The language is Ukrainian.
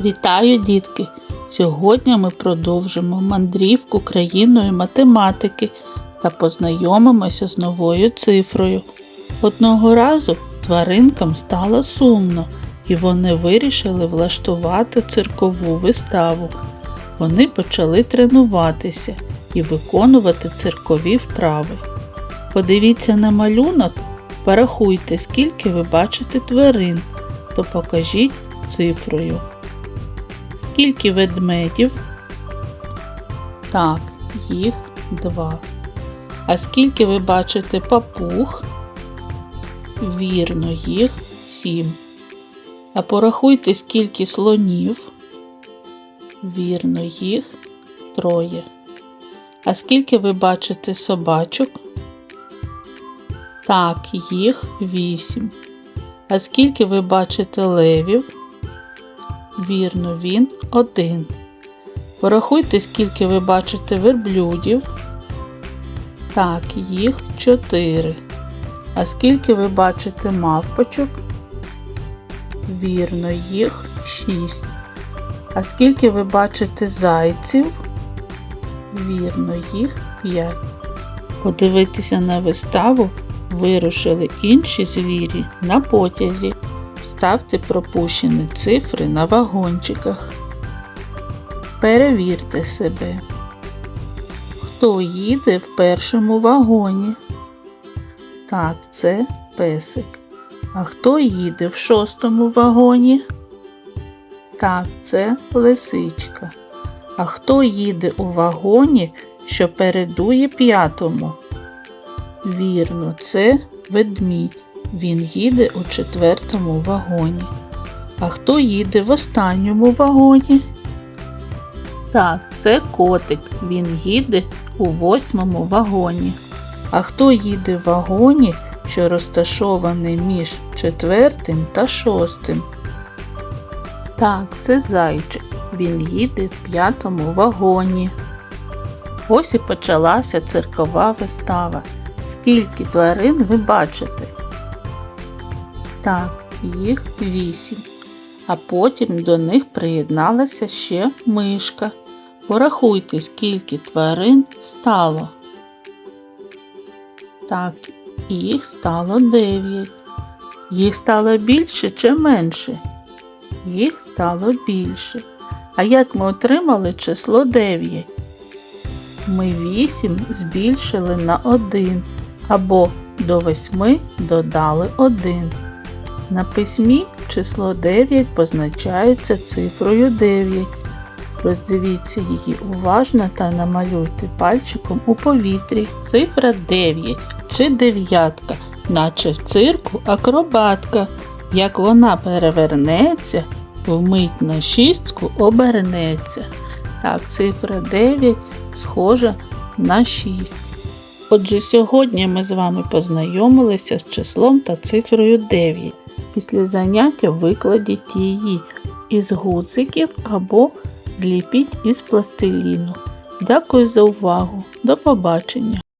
Вітаю, дітки! Сьогодні ми продовжимо мандрівку країною математики та познайомимося з новою цифрою. Одного разу тваринкам стало сумно, і вони вирішили влаштувати циркову виставу. Вони почали тренуватися і виконувати циркові вправи. Подивіться на малюнок, порахуйте, скільки ви бачите тварин, то покажіть цифрою. Скільки ведмедів? Так, їх два. А скільки ви бачите папуг? Вірно, їх сім. А порахуйте, скільки слонів. Вірно, їх троє. А скільки ви бачите собачок? Так, їх вісім. А скільки ви бачите левів? Вірно, він один. Порахуйте, скільки ви бачите верблюдів. Так, їх чотири. А скільки ви бачите мавпочок? Вірно, їх шість. А скільки ви бачите зайців? Вірно, їх п'ять. Подивитися на виставу вирушили інші звірі на потязі. Ставте пропущені цифри на вагончиках. Перевірте себе. Хто їде в першому вагоні? Так, це песик. А хто їде в шостому вагоні? Так, це лисичка. А хто їде у вагоні, що передує п'ятому? Вірно, це ведмідь. Він їде у четвертому вагоні. А хто їде в останньому вагоні? Так, це котик. Він їде у восьмому вагоні. А хто їде в вагоні, що розташований між четвертим та шостим? Так, це зайчик. Він їде в п'ятому вагоні. Ось і почалася циркова вистава. Скільки тварин ви бачите? Так, їх вісім. А потім до них приєдналася ще мишка. Порахуйте, скільки тварин стало. Так, їх стало дев'ять. Їх стало більше чи менше? Їх стало більше. А як ми отримали число 9? Ми 8 збільшили на 1 або до 8 додали 1. На письмі число 9 позначається цифрою 9. Роздивіться її уважно та намалюйте пальчиком у повітрі. Цифра 9 чи дев'ятка, наче в цирку акробатка. Як вона перевернеться, вмить на шістку обернеться. Так, цифра 9 схожа на 6. Отже, сьогодні ми з вами познайомилися з числом та цифрою 9. Після заняття викладіть її із гудзиків або зліпіть із пластиліну. Дякую за увагу. До побачення!